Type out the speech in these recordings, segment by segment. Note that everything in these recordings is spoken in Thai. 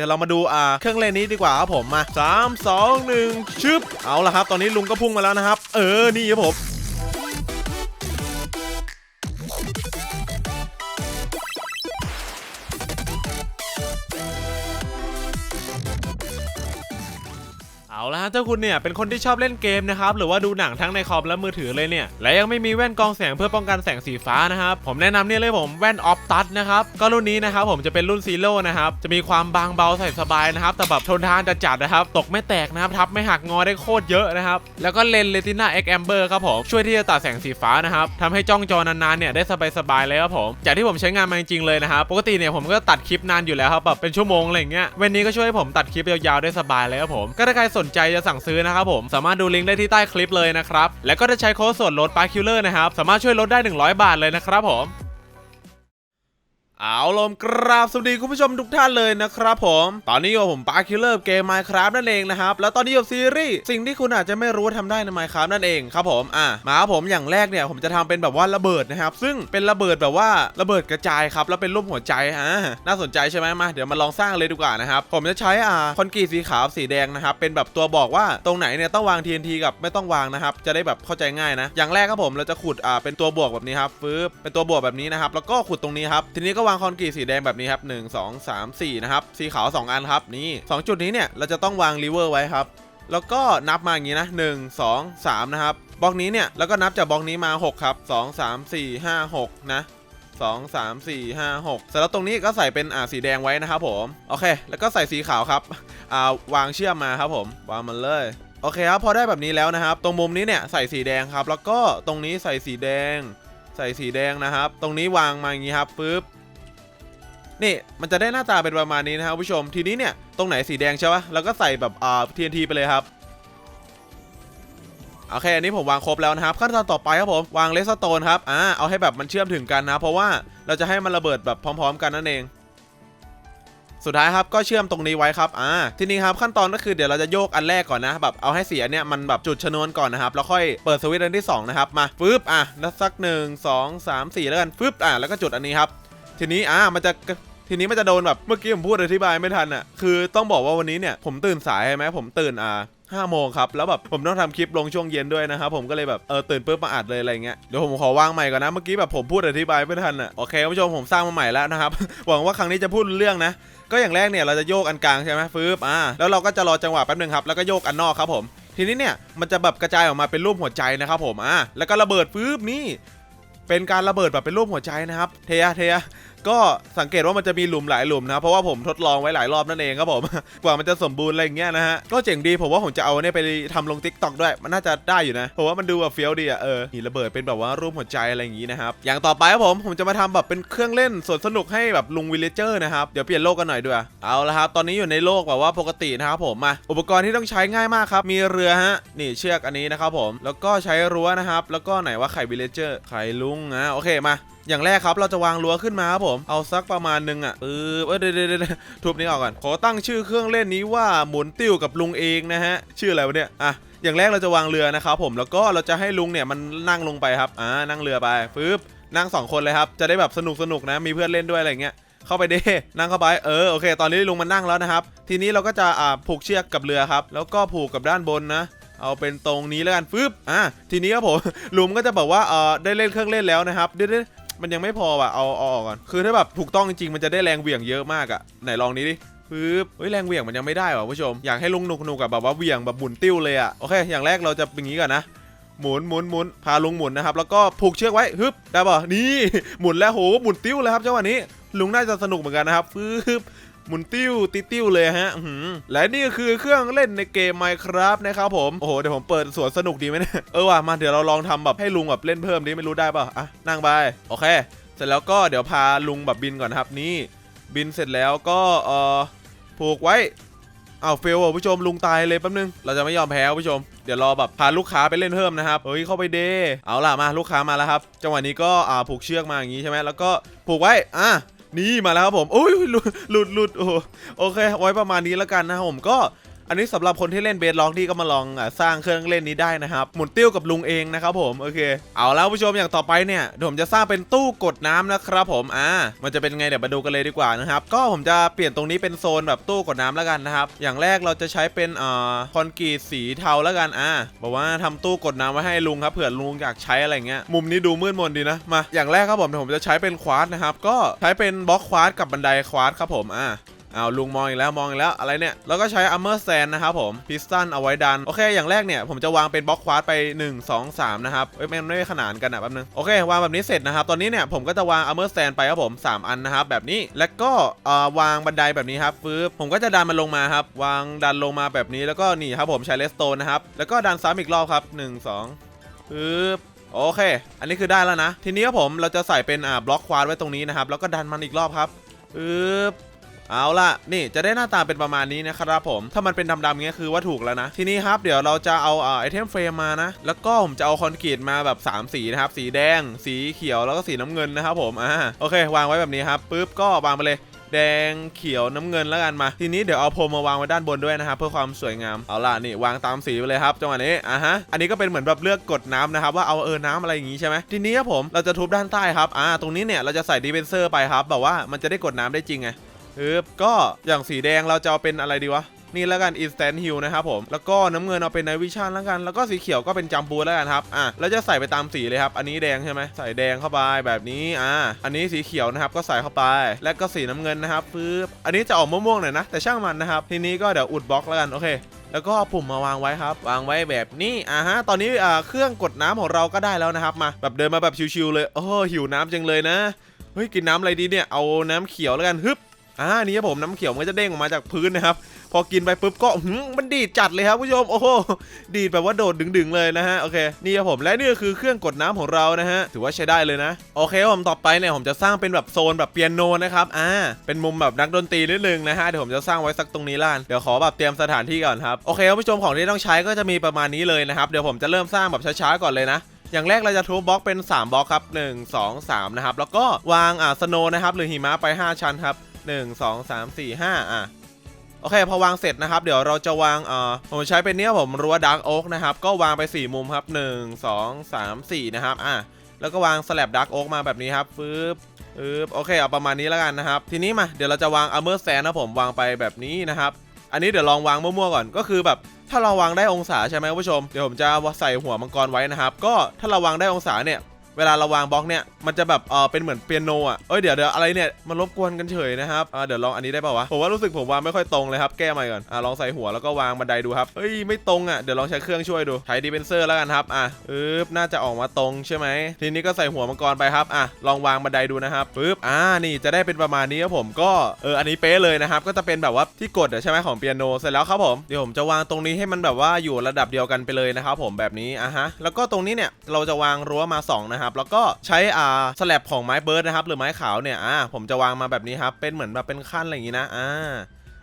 ดี๋ยวเรามาดูอ่าเครื่องเล่นนี้ดีกว่าครับผมมาสามสองหนึ่งชึบ เอาละครับ ตอนนี้ลุงก็พุ่งมาแล้วนะครับ เออ นี่ครับผม ถ้าคุณเนี่ยเป็นคนที่ชอบเล่นเกมนะครับหรือว่าดูหนังทั้งในคอมและมือถือเลยเนี่ยและยังไม่มีแว่นกองแสงเพื่อป้องกันแสงสีฟ้านะครับผมแนะนำเนี่ยเลยผมแว่นออฟตัสนะครับก็รุ่นนี้นะครับผมจะเป็นรุ่นซีโร่นะครับจะมีความบางเบาใส่สบายนะครับแต่แบบทนทานจะจัดนะครับตกไม่แตกนะครับทับไม่หักงอได้โคตรเยอะนะครับแล้วก็เลนส์ Retina X Amber ครับผมช่วยที่จะตัดแสงสีฟ้านะครับทำให้จ้องจอนานๆเนี่ยได้สบายๆเลยครับผมจากที่ผมใช้งานมาจริงๆเลยนะครับปกติเนี่ยผมก็ตัดคลิปนานอยู่แล้วครับแบบเป็นชั่วโมงอะไรเงี้ยว่นนี้ก็ช่วยให้ผมตัดคลิปยาวๆได้สบายเลยครับผมก็ถ้าใครสนใจจะสั่งซื้อนะครับผมสามารถดูลิงก์ได้ที่ใต้คลิปเลยนะครับแล้วก็จะใช้โค้ดส่วนลดปาคิลเลอร์นะครับสามารถช่วยลดได้ 100 บาทเลยนะครับผม เอาลมกราบสวัสดีคุณผู้ชมทุกท่านเลยนะครับผม ตอนนี้อยู่กับผมปาคิลเลอร์เกม Minecraft นั่นเองนะครับ แล้วตอนนี้อยู่กับซีรีส์สิ่งที่คุณอาจจะไม่รู้ว่าทำได้ใน Minecraft นั่นเองครับผมอะมาครับผมอย่างแรกเนี่ยผมจะทำเป็นแบบว่าระเบิดนะครับ ซึ่งเป็นระเบิดแบบว่าระเบิดกระจายครับแล้วเป็นรูปหัวใจอะน่าสนใจใช่ไหมมาเดี๋ยวมาลองสร้างเลยดีกว่านะครับผมจะใช้อ่าคอนกรีตสีขาวสีแดงนะครับเป็นแบบตัวบอกว่าตรงไหนเนี่ยต้องวาง TNT กับไม่ต้องวางนะครับจะได้แบบเข้าใจง่ายนะ อย่างแรกครับผมเราจะขุดอ่าเป็นตัวบวกแบบนี้ครับฟื้เป็นตัวบวกแบบนี้นะครับแล้วก็ขุดตรงนี้ครับทีนี้ก็วางคอนกรีตสีแดงแบบนี้ครับ 1 2 3 4 นะครับ สีขาว 2 อันครับ นี่สองจุดนี้เนี่ย เราจะต้องวางริเวอร์ไว้ครับ แล้วก็นับมาอย่างนี้นะ 1 2 3 นะครับ บล็อกนี้เนี่ย แล้วก็นับจากบล็อกนี้มา 6 ครับ 2 3 4 5 6 นะ2 3 4 5 6เสร็จแล้วตรงนี้ก็ใส่เป็นอ่าสีแดงไว้นะครับผม โอเค แล้วก็ใส่สีขาวครับอ่าวางเชื่อมมาครับผม วางมันเลยโอเคครับพอได้แบบนี้แล้วนะครับ ตรงมุมนี้เนี่ยใส่สีแดงครับ แล้วก็ตรงนี้ใส่สีแดง ใส่สีแดงนะครับ ตรงนี้วางมาอย่างนี้ครับปึ๊บ นี่มันจะได้หน้าตาเป็นประมาณนี้นะครับผู้ชมทีนี้เนี่ยตรงไหนสีแดงใช่ปะแล้วก็ใส่แบบอ่า TNT ไปเลยครับโอเคอันนี้ผมวางครบแล้วนะครับ ขั้นตอนต่อไปครับผมวางเลสโตนครับอ่าเอาให้แบบมันเชื่อมถึงกันนะ เพราะว่าเราจะให้มันระเบิดแบบพร้อม ๆ กันนั่นเอง สุดท้ายครับก็เชื่อมตรงนี้ไว้ครับอ่าทีนี้ครับขั้นตอนก็คือเดี๋ยวเราจะโยกอันแรกก่อนนะแบบเอาให้เสีอันเนี้ยมันแบบจุดชนวนก่อนนะครับแล้วค่อยเปิดสวิตช์อันที่สองนะครับมาฟึบอะแล้วสักหนึ่งสองสามสี่แล้วกันฟึบอะแล้วก็จุดอันนี้ครับทีนี้อ่ามันจะ ทีนี้มันจะโดนแบบเมื่อกี้ผมพูดอธิบายไม่ทันอะคือต้องบอกว่าวันนี้เนี่ยผมตื่นสายใช่ไหมผมตื่นอ่าห้าโมงครับแล้วแบบผมต้องทำคลิปลงช่วงเย็นด้วยนะครับผมก็เลยแบบเออตื่นปุ๊บมาอัดเลยอะไรเงี้ยเดี๋ยวผมขอวางใหม่ก่อนนะเมื่อกี้แบบผมพูดอธิบายไม่ทันอะโอเคคุณผู้ชมผมสร้างมาใหม่แล้วนะครับ หวังว่าครั้งนี้จะพูดเรื่องนะ ก็อย่างแรกเนี่ยเราจะโยกอันกลางใช่ไหมฟืบอ่าแล้วเราก็จะรอจังหวะแป๊บนึงครับแล้วก็โยกอันนอกครับผมทีนี้เนี่ยมันจะแบบกระจายออกมาเป็นรูปหัวใจนะครับผมอ่าแล้วก็ระเบิดฟืบนี่เป็นการระเบิดแบบเป็นรูปหัวใจนะครับ เทียเทีย ก็สังเกตว่ามันจะมีหลุมหลายหลุมนะครับเพราะว่าผมทดลองไว้หลายรอบนั่นเองครับผม กว่ามันจะสมบูรณ์อะไรอย่างเงี้ยนะฮะก็เจ๋งดีผมว่าผมจะเอาเนี่ยไปทำลงทิกตอกด้วย มันน่าจะได้อยู่นะผมว่ามันดูแบบเฟี้ยวดีอะเออนี่ระเบิดเป็นแบบว่ารูปหัวใจอะไรอย่างงี้นะครับอย่างต่อไปครับผมผมจะมาทำแบบเป็นเครื่องเล่นสวนสนุกให้แบบลุงวิลเลเจอร์นะครับเดี๋ยวเปลี่ยนโลกกันหน่อยด้วยเอาละครับตอนนี้อยู่ในโลกแบบว่าปกตินะครับผมมาอุปกรณ์ที่ต้องใช้ง่ายมากครับมีเรือฮะนี่เชือกอันนี้นะครับผมแล้วก็ใช้รั้วนะครับแล้วก็ไหนว่าไข่วิลเลเจอร์ไข่ลุงนะโอเคมา อย่างแรกครับเราจะวางรั้วขึ้นมาครับผมเอาสักประมาณนึงอะเออเออเดี๋ยวเดี๋ยวเดี๋ยวทุบนี้ออกก่อนขอตั้งชื่อเครื่องเล่นนี้ว่าหมุนติ้วกับลุงเองนะฮะชื่ออะไรวะเนี่ยอะอย่างแรกเราจะวางเรือนะครับผมแล้วก็เราจะให้ลุงเนี่ยมันนั่งลงไปครับอ่านั่งเรือไปปึ๊บนั่งสองคนเลยครับจะได้แบบสนุกสนุกนะมีเพื่อนเล่นด้วยอะไรเงี้ยเข้าไปเด้นั่งเข้าไปเออโอเค ตอนนี้ลุงมันนั่งแล้วนะครับ ทีนี้เราก็จะอ่าผูกเชือกกับเรือครับ แล้วก็ผูกกับด้านบนนะเอาเป็นตรงนี้แล้วกันฟึบอะทีนี้ครับผมลุงก็จะบอกว่าเออได้เล่นเครื่องเล่นแล้วนะครับเดี๋ยว มันยังไม่พอว่ะเอาเอาออกก่อนคือถ้าแบบถูกต้องจริงๆมันจะได้แรงเหวี่ยงเยอะมากอะไหนลองนี้ดิปึ๊บเฮ้ยแรงเหวี่ยงมันยังไม่ได้ว่ะผู้ชมอยากให้ลุงหนุกๆกับแบบว่าเหวี่ยงแบบหมุนติ้วเลยอะโอเค อย่างแรกเราจะเป็นอย่างนี้ก่อนนะหมุนหมุนหมุนพาลุงหมุนนะครับแล้วก็ผูกเชือกไว้ฮึบได้ป่ะนี่หมุนแล้วโหหมุนติ้วเลยครับจังหวะนี้ลุงน่าจะสนุกเหมือนกันนะครับปึ๊บ หมุนติ้วติติ้วเลยฮะและนี่ก็คือเครื่องเล่นในเกม Minecraft นะครับผม โอ้โห เดี๋ยวผมเปิดสวนสนุกดีไหมเนี่ย เออว่ะ มาเดี๋ยวเราลองทำแบบให้ลุงแบบเล่นเพิ่มดิไม่รู้ได้ป่ะอะ นั่งไป โอเค เสร็จแล้วก็เดี๋ยวพาลุงแบบบินก่อนนะครับนี่ บินเสร็จแล้วก็เออผูกไว้อ้าวเฟลอะผู้ชมลุงตายเลยแป๊บนึง เราจะไม่ยอมแพ้ผู้ชม เดี๋ยวรอแบบพาลูกค้าไปเล่นเพิ่มนะครับเฮ้ยเข้าไปเดเอาล่ะมาลูกค้ามาแล้วครับ จังหวะนี้ก็อ่าผูกเชือกมาอย่างนี้ใช่ไหมแล้วก็ผูกไว้อะ นี่มาแล้วครับผมโอ้ยหลุดหลุดหลุดโอ้โหโอเค ไว้ประมาณนี้แล้วกันนะครับผมก็ อันนี้สำหรับคนที่เล่นเบสล็อกที่ก็มาลองอสร้างเครื่องเล่นนี้ได้นะครับ หมุนติ้วกับลุงเองนะครับผมโอเคเอาแล้วผู้ชมอย่างต่อไปเนี่ยผมจะสร้างเป็นตู้กดน้ำนะครับผมอ่ามันจะเป็นไงเดี๋ยวมาดูกันเลยดีกว่านะครับก็ผมจะเปลี่ยนตรงนี้เป็นโซนแบบตู้กดน้ำแล้วกันนะครับอย่างแรกเราจะใช้เป็นอ่าคอนกรีตสีเทาแล้วกันอ่าบอกว่าทำตู้กดน้ำไว้ให้ลุงครับเผื่อลุงอยากใช้อะไรเงี้ยมุมนี้ดูมืดมนดีนะมาอย่างแรกครับผมผมจะใช้เป็นควาร์ตนะครับก็ใช้เป็นบล็อกควาร์ตกับบันไดควาร์ตครับผมอ่า เอาลุงมองอีกแล้วมองอีกแล้วอะไรเนี่ยแล้วก็ใช้อัมเมอร์แซนนะครับผมพิสตันเอาไว้ดันโอเคอย่างแรกเนี่ยผมจะวางเป็นบล็อกควาร์ตไป 1 2 3 นะครับเอ้ยมันไม่ขนานกันอะแป๊บนึงโอเควางแบบนี้เสร็จนะครับตอนนี้เนี่ยผมก็จะวางอัมเมอร์แซนไปครับผม3 อันนะครับแบบนี้แล้วก็เอ่อวางบันไดแบบนี้ครับฟื้บผมก็จะดันมันลงมาครับวางดันลงมาแบบนี้แล้วก็นี่ครับผมใช้เลสโตนนะครับแล้วก็ดันซ้ำอีกรอบครับ 1 2ปึ๊บโอเค อันนี้คือได้แล้วนะ ทีนี้ครับผมเราจะใส่เป็นอ่าบล็อกควาดไว้ตรงนี้นะครับ แล้วก็ดันมันอีกรอบครับปึ๊บ เอาล่ะ นี่จะได้หน้าตาเป็นประมาณนี้นะครับผม ถ้ามันเป็นดำๆเงี้ยคือว่าถูกแล้วนะ ทีนี้ครับเดี๋ยวเราจะเอาไอเทมเฟรมมานะ แล้วก็ผมจะเอาคอนกรีตมาแบบ 3 สีนะครับ สีแดง สีเขียวแล้วก็สีน้ำเงินนะครับผมอ่าโอเค วางไว้แบบนี้ครับปึ๊บก็วางไปเลยแดงเขียวน้ำเงินแล้วกันมา ทีนี้เดี๋ยวเอาพรมมาวางไว้ด้านบนด้วยนะครับเพื่อความสวยงามเอาล่ะนี่วางตามสีไปเลยครับจังหวะนี้อะฮะอันนี้ก็เป็นเหมือนแบบเลือกกดน้ำนะครับว่าเอาเออน้ำอะไรอย่างงี้ใช่ไหมทีนี้ครับผมเราจะทุบด้านใต้ครับอ่าตรงนี้เนี่ยเราจะใส่ดีเฟนเซอร์ไปครับแบบว่ามันจะได้กดน้ำได้จริงไงึบก็อย่างสีแดงเราจะเอาเป็นอะไรดีวะ นี่แล้วกัน instant heal นะครับผม แล้วก็น้ำเงินเอาเป็น night vision แล้วกัน แล้วก็สีเขียวก็เป็น jump boost แล้วกันครับ อะแล้วจะใส่ไปตามสีเลยครับ อันนี้แดงใช่ไหมใส่แดงเข้าไปแบบนี้ อ่าอันนี้สีเขียวนะครับ ก็ใส่เข้าไป และก็สีน้ำเงินนะครับปึ๊บ อันนี้จะออกม่วงๆหน่อยนะ แต่ช่างมันนะครับ ทีนี้ก็เดี๋ยวอุดบล็อกแล้วกัน โอเคแล้วก็เอาปุ่มมาวางไว้ครับ วางไว้แบบนี้อ่าฮะ ตอนนี้อ่าเครื่องกดน้ำของเราก็ได้แล้วนะครับ มาแบบเดินมาแบบชิวๆเลย โอ้หิวน้ำจังเลยนะ เฮ้ย กินน้ำอะไรดีเนี่ย เอาน้ำเขียวแล้วกัน ฮึบ อ่านี่ครับผมน้ำเขียวมันก็จะเด้งออกมาจากพื้นนะครับ พอกินไปปุ๊บก็หืมมันดีดจัดเลยครับผู้ชมโอ้โหดีดแบบว่าโดดดึงๆเลยนะฮะโอเคนี่ครับผมและนี่ก็คือเครื่องกดน้ำของเรานะฮะถือว่าใช้ได้เลยนะโอเคผมต่อไปเนี่ยผมจะสร้างเป็นแบบโซนแบบเปียโนนะครับอ่าเป็นมุมแบบนักดนตรีนิดนึงนะฮะเดี๋ยวผมจะสร้างไว้สักตรงนี้ล้านเดี๋ยวขอแบบเตรียมสถานที่ก่อนครับโอเคผู้ชมของที่ต้องใช้ก็จะมีประมาณนี้เลยนะครับเดี๋ยวผมจะเริ่มสร้างแบบช้าๆก่อนเลยนะอย่างแรกเราจะทุบบล็อกเป็น 3บล็อกครับ 1 2 3 นะครับ แล้วก็วางอ่าสโนนะครับ หรือหิมะไป 5 ชั้นครับ 1 2 3 4 5 อะ โอเค พอวางเสร็จนะครับ เดี๋ยวเราจะวางเอ่อผมใช้เป็นเนี้ยผมรั้วดาร์กโอ๊กนะครับ ก็วางไป 4 มุมครับ 1 2 3 4 นะครับ อะ แล้วก็วางสแลบดาร์กโอ๊กมาแบบนี้ครับฟึบฟึบโอเค เอาประมาณนี้แล้วกันนะครับ ทีนี้มา เดี๋ยวเราจะวางอัลเมอร์แซนนะผมวางไปแบบนี้นะครับ อันนี้เดี๋ยวลองวางมั่วๆก่อน ก็คือแบบถ้าเราวางได้องศาใช่ไหมคุณผู้ชม เดี๋ยวผมจะใส่หัวมังกรไว้นะครับ ก็ถ้าเราวางได้องศาเนี่ย เวลาเราวางบล็อกเนี่ยมันจะแบบเออเป็นเหมือนเปียโนอะเอ้ยเดี๋ยวเดี๋ยวอะไรเนี่ยมันรบกวนกันเฉยนะครับอ่าเดี๋ยวลองอันนี้ได้ป่าวะผมว่ารู้สึกผมวางไม่ค่อยตรงเลยครับแก้ใหม่ก่อนอ่าลองใส่หัวแล้วก็วางบันไดดูครับเฮ้ยไม่ตรงอะเดี๋ยวลองใช้เครื่องช่วยดูใช้ดีเฟนเซอร์แล้วกันครับอะปึ๊บน่าจะออกมาตรงใช่ไหมทีนี้ก็ใส่หัวมังกรไปครับอะลองวางบันไดดูนะครับปึ๊บอ่านี่จะได้เป็นประมาณนี้ครับผมก็เอออันนี้เป๊ะเลยนะครับก็จะเป็นแบบว่าที่กดใช่ไหมของเปียโนเสร็จแล้วครับผมเดี๋ยวผมจะวางตรงนี้ให้มันแบบว่าอยู่ระดับเดียวกันไปเลยนะครับผมแบบนี้อะฮะแล้วก็ตรงนี้เนี่ยเราจะวางรั้วมาสองนะครับแล้วก็ใช้อ่าสแลบของไม้เบิร์ดนะครับหรือไม้ขาวเนี่ยอ่าผมจะวางมาแบบนี้ครับเป็นเหมือนแบบเป็นขั้นอะไรอย่างนี้นะอ่า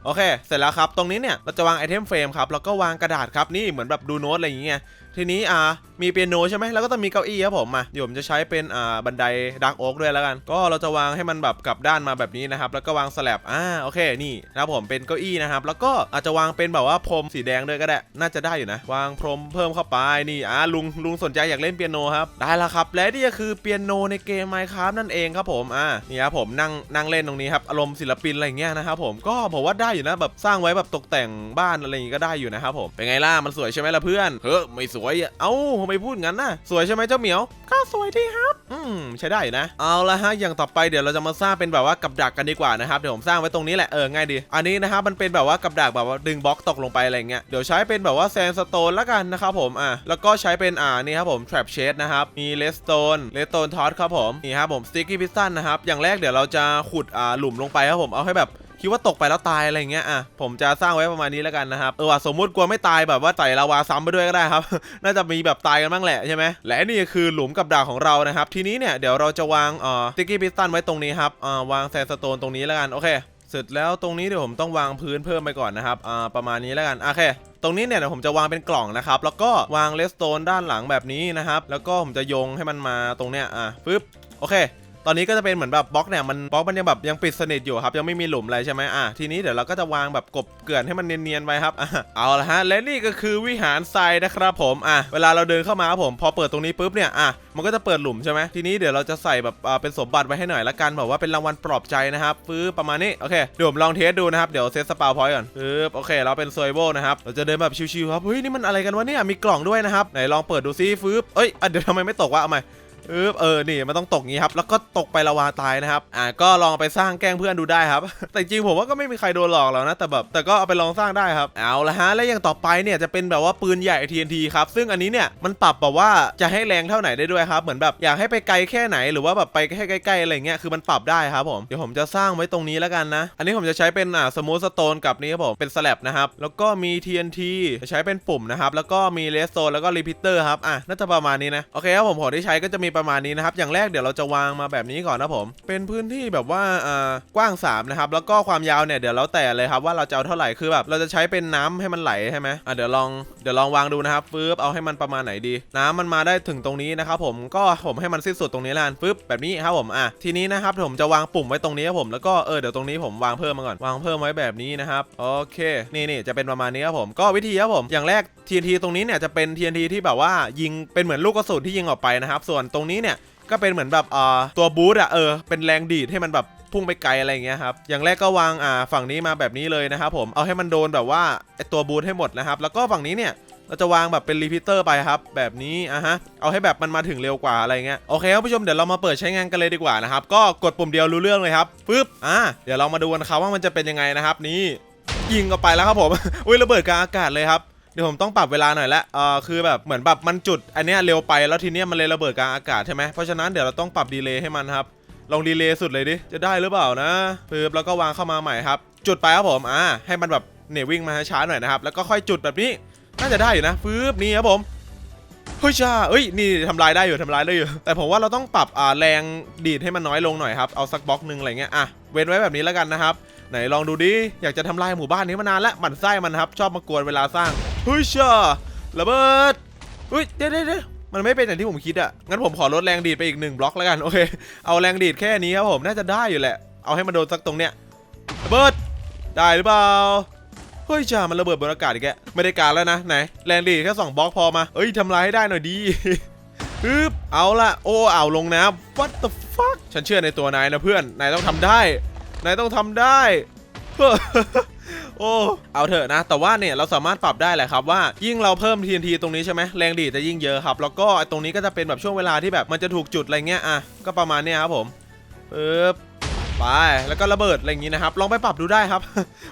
โอเค เสร็จแล้วครับ ตรงนี้เนี่ย เราจะวางไอเทมเฟรมครับ แล้วก็วางกระดาษครับ นี่เหมือนแบบดูโน้ตอะไรอย่างเงี้ย ทีนี้อ่ามีเปียโนใช่ไหมแล้วก็ต้องมีเก้าอี้ครับผมมาเดี๋ยวผมจะใช้เป็นอ่าบันไดดักโอ๊กด้วยแล้วกัน ก็เราจะวางให้มันแบบกลับด้านมาแบบนี้นะครับ แล้วก็วางสแลบอ่าโอเคนี่นะครับผมเป็นเก้าอี้นะครับ แล้วก็อาจจะวางเป็นแบบว่าพรมสีแดงด้วยก็ได้ น่าจะได้อยู่นะ วางพรมเพิ่มเข้าไปนี่อ่าลุงลุงสนใจอยากเล่นเปียโนครับได้แล้วครับ และนี่ก็คือเปียโนในเกม Minecraft นั่นเองครับผมอ่านี่ครับผมนั่งนั่งเล่นตรงนี้ครับอารมณ์ศิลปินอะไรอย่างเงี้ยนะครับผมก็ผมว่าได้อยู่นะแบบสร้างไว้แบบตกแต่งบ้านอะไรอย่างงี้ก็ได้อยู่นะครับผมเป็นไงล่ะมันสวยใช่ไหมล่ะเพื่อนเฮ้ยไม่สวยอะเอ้าทำไมพูดงั้นน่ะ สวยใช่ไหมเจ้าเหมียว ก็สวยดีครับ อืม ใช้ได้นะ เอาละฮะ อย่างต่อไปเดี๋ยวเราจะมาสร้างเป็นแบบว่ากับดักกันดีกว่านะครับ เดี๋ยวผมสร้างไว้ตรงนี้แหละ เออ ง่ายดี อันนี้นะครับมันเป็นแบบว่ากับดักแบบว่าดึงบล็อกตกลงไปอะไรเงี้ย เดี๋ยวใช้เป็นแบบว่าแซนสโตนละกันนะครับผม อะ แล้วก็ใช้เป็นอ่านี่ครับผม trap shade นะครับ มีเลสโตนเลสโตนทอสครับผม นี่ครับผม sticky piston นะครับ อย่างแรกเดี๋ยวเราจะขุดอ่าหลุมลงไปครับผม เอาให้แบบ คิดว่าตกไปแล้วตายอะไรเงี้ยอะผมจะสร้างไว้ประมาณนี้แล้วกันนะครับเออว่ะสมมุติกลัวไม่ตายแบบว่าใส่ลาวาซ้ำไปด้วยก็ได้ครับ น่าจะมีแบบตายกันบ้างแหละใช่ไหมและนี่คือหลุมกับดักของเรานะครับ ทีนี้เนี่ยเดี๋ยวเราจะวางเอ่อติ๊กกี้พิสตันไว้ตรงนี้ครับอ่าวางแซนสโตนตรงนี้แล้วกันโอเคเสร็จแล้วตรงนี้เดี๋ยวผมต้องวางพื้นเพิ่มไปก่อนนะครับอ่าประมาณนี้แล้วกันโอเคตรงนี้เนี่ยเดี๋ยวผมจะวางเป็นกล่องนะครับ แล้วก็วางเลสโตนด้านหลังแบบนี้นะครับ แล้วก็ผมจะโยงให้มันมาตรงเนี้ยอะปึ๊บ โอเค ตอนนี้ก็จะเป็นเหมือนแบบบล็อกเนี่ยมันบล็อกมันยังแบบยังปิดสนิทอยู่ครับยังไม่มีหลุมอะไรใช่ไหมอะทีนี้เดี๋ยวเราก็จะวางแบบกบเกลื่อนให้มันเนียนๆไว้ครับอะเอาละฮะและนี่ก็คือวิหารทรายนะครับผมอะเวลาเราเดินเข้ามาครับผม พอเปิดตรงนี้ปุ๊บเนี่ยอะมันก็จะเปิดหลุมใช่ไหมทีนี้เดี๋ยวเราจะใส่แบบอ่าเป็นสมบัติไว้ให้หน่อยละกันแบบว่าเป็นรางวัลปลอบใจนะครับฟื้นประมาณนี้โอเคเดี๋ยวผมลองเทสดูนะครับเดี๋ยวเซตสปาพอยต์ก่อนปึ๊บโอเค เราเป็นโซยโบนะครับเราจะเดินแบบชิวๆครับเฮ้ยนี่มันอะไรกันวะเนี่ยมีกล่องด้วยนะครับไหนลองเปิดดูซิฟื้นเอ้ยอะเดี๋ยวทำไมไม่ตกวะเอาใหม่ เออเออนี่มันต้องตกงี้ครับ แล้วก็ตกไปละวาตายนะครับ อ่าก็ลองไปสร้างแกล้งเพื่อนดูได้ครับ แต่จริงผมว่าก็ไม่มีใครโดนหลอกหรอกนะ แต่แบบแต่ก็เอาไปลองสร้างได้ครับ เอาละฮะ และอย่างต่อไปเนี่ยจะเป็นแบบว่าปืนใหญ่ TNT ครับ ซึ่งอันนี้เนี่ยมันปรับแบบว่าจะให้แรงเท่าไหนได้ด้วยครับ เหมือนแบบอยากให้ไปไกลแค่ไหนหรือว่าแบบไปแค่ใกล้ๆอะไรเงี้ย คือมันปรับได้ครับผม เดี๋ยวผมจะสร้างไว้ตรงนี้แล้วกันนะ อันนี้ผมจะใช้เป็นอ่าสมูทสโตนกับนี้ครับผม เป็นสแลบนะครับ แล้วก็มี TNT จะใช้เป็นปุ่มนะครับ แล้วก็มีเลสโซนแล้วก็รีพิเตอร์ครับ อะน่าจะประมาณนี้นะ โอเคครับผมของที่ใช้ก็จะมีประมาณนี้นะครับ อย่างแรกเดี๋ยวเราจะวางมาแบบนี้ก่อนนะผม เป็นพื้นที่แบบว่าอ่ากว้าง3นะครับ แล้วก็ความยาวเนี่ยเดี๋ยวแล้วแต่เลยครับว่าเราจะเอาเท่าไหร่ คือแบบเราจะใช้เป็นน้ำให้มันไหลใช่ไหมอะเดี๋ยวลองเดี๋ยวลองวางดูนะครับฟึบเอาให้มันประมาณไหนดี น้ำมันมาได้ถึงตรงนี้นะครับผม ก็ผมให้มันสิ้นสุดตรงนี้แล้วกันฟึบแบบนี้ครับผม อะทีนี้นะครับผมจะวางปุ่มไว้ตรงนี้ครับผม แล้วก็เออเดี๋ยวตรงนี้ผมวางเพิ่มมาก่อน วางเพิ่มไว้แบบนี้นะครับ โอเค นี่นี่จะเป็นประมาณนี้ครับผม ก็วิธีครับผม อย่างแรก TNT ตรงนี้เนี่ยจะเป็น TNT ที่แบบว่ายิงเป็นเหมือนลูกกระสุนที่ยิงออกไปนะครับ ส่วนตรงนี้เนี่ยก็เป็นเหมือนแบบอ่าตัวบูทอะเออเป็นแรงดีดให้มันแบบพุ่งไปไกลอะไรอย่างเงี้ยครับ อย่างแรกก็วางอ่าฝั่งนี้มาแบบนี้เลยนะครับผมเอาให้มันโดนแบบว่าไอตัวบูทให้หมดนะครับ แล้วก็ฝั่งนี้เนี่ยเราจะวางแบบเป็นรีพิเตอร์ไปครับ แบบนี้อะฮะเอาให้แบบมันมาถึงเร็วกว่าอะไรเงี้ยโอเคครับผู้ชมเดี๋ยวเรามาเปิดใช้งานกันเลยดีกว่านะครับก็กดปุ่มเดียวรู้เรื่องเลยครับปึ๊บอะเดี๋ยวเรามาดูกันครับว่ามันจะเป็นยังไงนะครับนี่ยิงออกไปแล้วครับผมอุ้ยระเบิดกลางอากาศเลยครับ เดี๋ยวผมต้องปรับเวลาหน่อยละเออคือแบบเหมือนแบบมันจุดอันเนี้ยเร็วไปแล้วทีเนี้ยมันเลยระเบิดกลางอากาศใช่ไหมเพราะฉะนั้นเดี๋ยวเราต้องปรับดีเลย์ให้มันครับลองดีเลย์สุดเลยดิจะได้หรือเปล่านะปึ๊บแล้วก็วางเข้ามาใหม่ครับ จุดไปครับผมอ่าให้มันแบบเนี่ยวิ่งมาช้าหน่อยนะครับแล้วก็ค่อยจุดแบบนี้น่าจะได้อยู่นะปึ๊บนี่ครับผมเฮ้ยจ้าเอ้ย นี่ทำลายได้อยู่ทำลายได้อยู่ แต่ผมว่าเราต้องปรับอ่าแรงดีดให้มันน้อยลงหน่อยครับ เอาสักบล็อกหนึ่งอะไรเงี้ย อะ เว้นไว้แบบนี้แล้วกันนะครับ ไหนลองดูดิ อยากจะทำลายหมู่บ้านนี้มานานแล้วหมั่นไส้มันครับ ชอบมากวนเวลาสร้างเฮ้ยจ้าระเบิดเฮ้ยเดี๋ยวเดี๋ยวเด้มันไม่เป็นอย่างที่ผมคิดอะงั้นผมขอลดแรงดีดไปอีกหนึ่งบล็อกแล้วกันโอเค เอาแรงดีดแค่นี้ครับผมน่าจะได้อยู่แหละ เอาให้มันโดนสักตรงเนี้ยระเบิดได้หรือเปล่าเฮ้ยจ้ามันระเบิดบนอากาศอีกแกไม่ได้การแล้วนะไหนแรงดีดแค่สองบล็อกพอมาเอ้ยทำลายให้ได้หน่อยดีฮึบเอาละโอ้เอาลงน้ำ what the fuck ฉันเชื่อในตัวนายนะเพื่อนนายต้องทำได้ นายต้องทำได้โอ้เอาเถอะนะ แต่ว่าเนี่ยเราสามารถปรับได้แหละครับว่ายิ่งเราเพิ่ม TNT ตรงนี้ใช่ไหมแรงดีจะยิ่งเยอะครับ แล้วก็ตรงนี้ก็จะเป็นแบบช่วงเวลาที่แบบมันจะถูกจุดอะไรเงี้ยอะก็ประมาณเนี้ยครับผมปึ๊บ ไปแล้วก็ระเบิดอะไรอย่างนี้นะครับลองไปปรับดูได้ครับ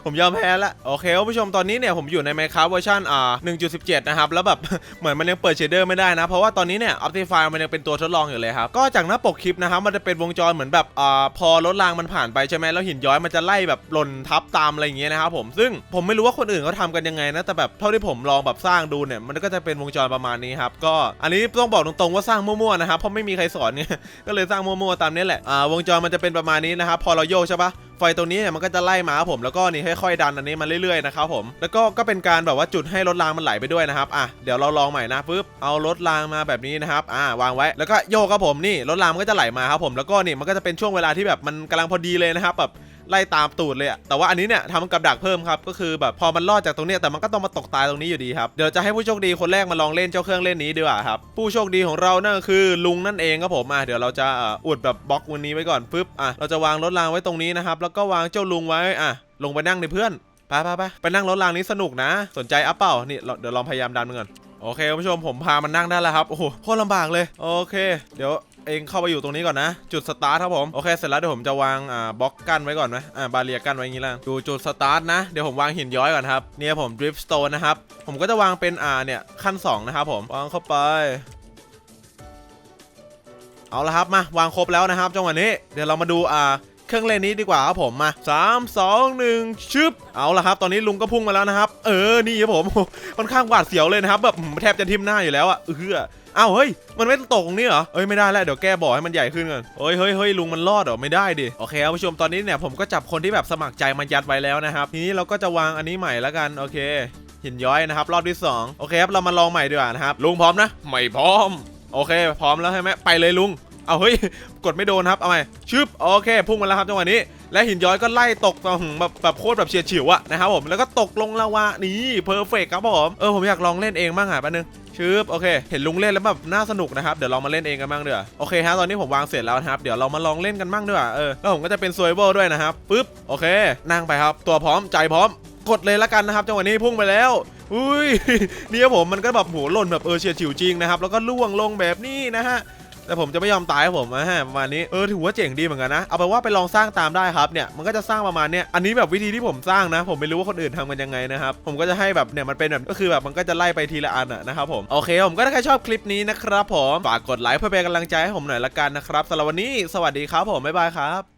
ผมยอมแพ้ละโอเคคุณผู้ชมตอนนี้เนี่ยผมอยู่ใน Minecraft เวอร์ชันอ่า1.17 นะครับ แล้วแบบเหมือนมันยังเปิดเชดเดอร์ไม่ได้นะ เพราะว่าตอนนี้เนี่ย Optifine มันยังเป็นตัวทดลองอยู่เลยครับ ก็จากหน้าปกคลิปนะครับ มันจะเป็นวงจรเหมือนแบบอ่าพอรถรางมันผ่านไปใช่ไหมแล้วหินย้อยมันจะไล่แบบหล่นทับตามอะไรอย่างเงี้ยนะครับผมซึ่งผมไม่รู้ว่าคนอื่นเขาทำกันยังไงนะแต่แบบเท่าที่ผมลองแบบสร้างดูเนี่ยมันก็จะเป็นวงจรประมาณนี้ครับก็อันนี้ต้องบอกตรงๆว่าสร้างมั่วๆนะครับเพราะไม่มีใครสอนเนี่ยก็เลยสร้างมั่วๆตามนี้แหละอ่าวงจรมันจะเป็นประมาณนี้นะครับพอเราโยกใช่ปะไฟตรงนี้เนี่ยมันก็จะไล่มาครับผมแล้วก็นี่ค่อยๆดันอันนี้มาเรื่อยๆนะครับผมแล้วก็ก็เป็นการแบบว่าจุดให้รถรางมันไหลไปด้วยนะครับอะเดี๋ยวเราลองใหม่นะปึ๊บเอารถรางมาแบบนี้นะครับอ่าวางไว้แล้วก็โยกครับผมนี่รถรางมันก็จะไหลมาครับผมแล้วก็นี่มันก็จะเป็นช่วงเวลาที่แบบมันกำลังพอดีเลยนะครับแบบ ไล่ตามตูดเลยอะแต่ว่าอันนี้เนี่ยทำกับดักเพิ่มครับก็คือแบบพอมันรอดจากตรงนี้แต่มันก็ต้องมาตกตายตรงนี้อยู่ดีครับเดี๋ยวจะให้ผู้โชคดีคนแรกมาลองเล่นเจ้าเครื่องเล่นนี้ดีกว่าครับผู้โชคดีของเรานั่นคือลุงนั่นเองครับผมอะเดี๋ยวเราจะอุดแบบบล็อกวันนี้ไว้ก่อนปึ๊บอะเราจะวางรถรางไว้ตรงนี้นะครับแล้วก็วางเจ้าลุงไว้อะลงไปนั่งในเพื่อนไปไปไปไปนั่งรถรางนี้สนุกนะ สนใจอัพเปล่านี่เราเดี๋ยวลองพยายามดันมันก่อนโอเคคุณผู้ชมผมพามันนั่งได้แล้วครับโอ้โหโคตรลำบากเลยโอเค เดี๋ยว เองเข้าไปอยู่ตรงนี้ก่อนนะ จุดสตาร์ทครับผมโอเคเสร็จแล้วเดี๋ยวผมจะวางอ่าบล็อกกั้นไว้ก่อนไหมอ่าบาเรียกั้นไว้อย่างนี้แล้วดูจุดสตาร์ทนะเดี๋ยวผมวางหินย้อยก่อนครับเนี่ยผมดริฟต์สโตนนะครับผมก็จะวางเป็นอ่าเนี่ยขั้นสองนะครับผมวางเข้าไปเอาละครับมาวางครบแล้วนะครับจังหวะนี้เดี๋ยวเรามาดูอ่า เครื่องเล่นนี้ดีกว่าครับผมมา3 2 1ชึบเอาละครับ ตอนนี้ลุงก็พุ่งมาแล้วนะครับ เออนี่ครับผมค่อนข้างหวาดเสียวเลยนะครับแบบแทบจะทิ่มหน้าอยู่แล้วอะเอออ้าวเฮ้ยมันไม่ตกตรงนี้เหรอเอ้ยไม่ได้แล้วเดี๋ยวแก้บ่อให้มันใหญ่ขึ้นก่อนเฮ้ยเฮ้ยเฮ้ยลุงมันรอดเหรอไม่ได้ดิโอเคครับผู้ชมตอนนี้เนี่ยผมก็จับคนที่แบบสมัครใจมายัดไว้แล้วนะครับทีนี้เราก็จะวางอันนี้ใหม่แล้วกันโอเคหินย้อยนะครับรอบที่ 2 โอเคครับเรามาลองใหม่ดีกว่านะครับลุงพร้อมนะไม่พร้อม โอเค พร้อมแล้วใช่ไหมไปเลยลุง เอาเฮ้ยกดไม่โดนครับเอาใหมชึบโอเค พุ่งมาแล้วครับจังหวะนี้ และหินย้อยก็ไล่ตกอื้อหือแบบแบบโคตรแบบเฉียดฉิวอะนะครับผมแล้วก็ตกลงลาวานี่เพอร์เฟกครับผมเออผมอยากลองเล่นเองบ้างอะแป๊บนึงชึบโอเค เห็นลุงเล่นแล้วแบบน่าสนุกนะครับ เดี๋ยวเรามาเล่นเองกันบ้างเดี๋ยวโอเคฮะตอนนี้ผมวางเสร็จแล้วนะครับ เดี๋ยวเรามาลองเล่นกันบ้างดีกว่าเออแล้วผมก็จะเป็นซวยเวลด้วยนะครับปึ๊บโอเค นั่งไปครับ ตัวพร้อมใจพร้อม กดเลยละกันนะครับจังหวะนี้พุ่งไปแล้วอุ้ยนี่ครับผมมันก็แบบหัวหล่นแบบเออเฉียดฉิวจริงนะครับแล้วก็ล่วงลงแบบนี้นะฮะ แต่ผมจะไม่ยอมตายครับผมฮะประมาณนี้เออถือว่าเจ๋งดีเหมือนกันนะเอาไปนว่าไปลองสร้างตามได้ครับเนี่ยมันก็จะสร้างประมาณเนี้ยอันนี้แบบวิธีที่ผมสร้างนะ ผมไม่รู้ว่าคนอื่นทำกันยังไงนะครับผมก็จะให้แบบเนี่ยมันเป็นแบบก็คือแบบมันก็จะไล่ไปทีละอันอะนะครับผมโอเคผมก็ถ้าใครชอบคลิปนี้นะครับผมฝากกดไลค์เพื่อเป็นกำลังใจให้ผมหน่อยละกันนะครับสำหรับวันนี้สวัสดีครับผมบ๊ายบายครับ